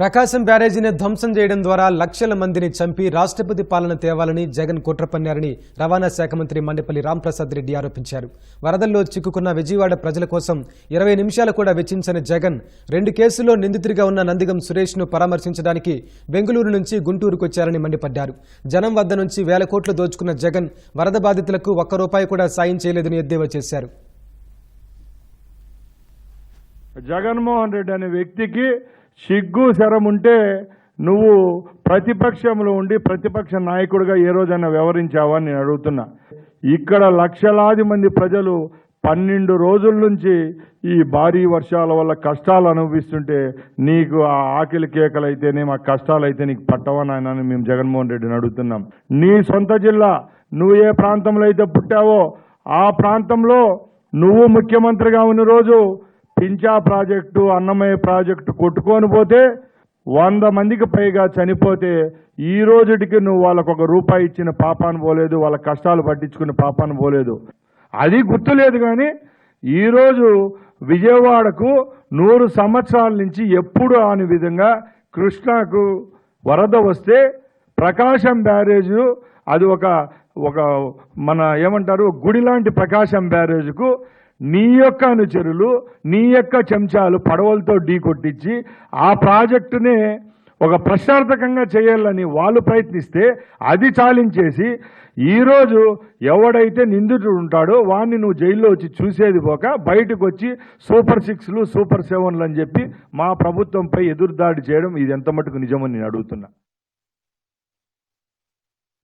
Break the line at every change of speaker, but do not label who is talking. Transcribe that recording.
ప్రకాశం బ్యారేజీని ధ్వంసం చేయడం ద్వారా లక్షల మందిని చంపి రాష్ట్రపతి పాలన తేవాలని జగన్ కుట్ర పన్నారని రవాణా శాఖ మంత్రి మండపల్లి రాంప్రసాద్ రెడ్డి ఆరోపించారు. వరదల్లో చిక్కుకున్న విజయవాడ ప్రజల కోసం ఇరవై నిమిషాలు కూడా వెచ్చించని జగన్ రెండు కేసుల్లో నిందితుడిగా ఉన్న నందిగం సురేష్ను పరామర్శించడానికి బెంగళూరు నుంచి గుంటూరుకొచ్చారని మండిపడ్డారు. జనం వద్ద నుంచి వేల కోట్లు దోచుకున్న జగన్ వరద బాధితులకు ఒక్క రూపాయి కూడా సాయం చేయలేదని ఎద్దేవా చేశారు.
జగన్మోహన్ రెడ్డి అనే వ్యక్తికి సిగ్గు శరం ఉంటే నువ్వు ప్రతిపక్షంలో ఉండి ప్రతిపక్ష నాయకుడిగా ఏ రోజైనా వ్యవహరించావా అని నేను అడుగుతున్నా. ఇక్కడ లక్షలాది మంది ప్రజలు పన్నెండు రోజుల నుంచి ఈ భారీ వర్షాల వల్ల కష్టాలు అనుభవిస్తుంటే నీకు ఆ ఆకలి కేకలు అయితేనే మా కష్టాలు అయితే నీకు పట్టవా మేము జగన్మోహన్ రెడ్డిని అడుగుతున్నాం. నీ సొంత జిల్లా నువ్వు ఏ ప్రాంతంలో అయితే పుట్టావో ఆ ప్రాంతంలో నువ్వు ముఖ్యమంత్రిగా ఉన్న రోజు పించా ప్రాజెక్టు అన్నమయ్య ప్రాజెక్టు కొట్టుకొని పోతే వంద మందికి పైగా చనిపోతే ఈ రోజుటికి నువ్వు వాళ్ళకు ఒక రూపాయి ఇచ్చిన పాపాను పోలేదు వాళ్ళ కష్టాలు పట్టించుకున్న పాపాను పోలేదు. అది గుర్తులేదు కానీ ఈరోజు విజయవాడకు నూరు సంవత్సరాల నుంచి ఎప్పుడు ఆని విధంగా కృష్ణాకు వరద వస్తే ప్రకాశం బ్యారేజు అది ఒక ఒక మన ఏమంటారు గుడి లాంటి ప్రకాశం బ్యారేజ్కు నీ యొక్క అనుచరులు నీ యొక్క చెంచాలు పడవలతో ఢీ కొట్టించి ఆ ప్రాజెక్టునే ఒక ప్రశ్నార్థకంగా చేయాలని వాళ్ళు ప్రయత్నిస్తే అది చాలించేసి ఈరోజు ఎవడైతే నిందితుడు ఉంటాడో వాడిని నువ్వు జైల్లో వచ్చి చూసేది పోక బయటకు వచ్చి సూపర్ సిక్స్లు సూపర్ సెవెన్లు అని చెప్పి మా ప్రభుత్వంపై ఎదురుదాడి చేయడం ఇది ఎంత మటుకు నిజమని నేను అడుగుతున్నా.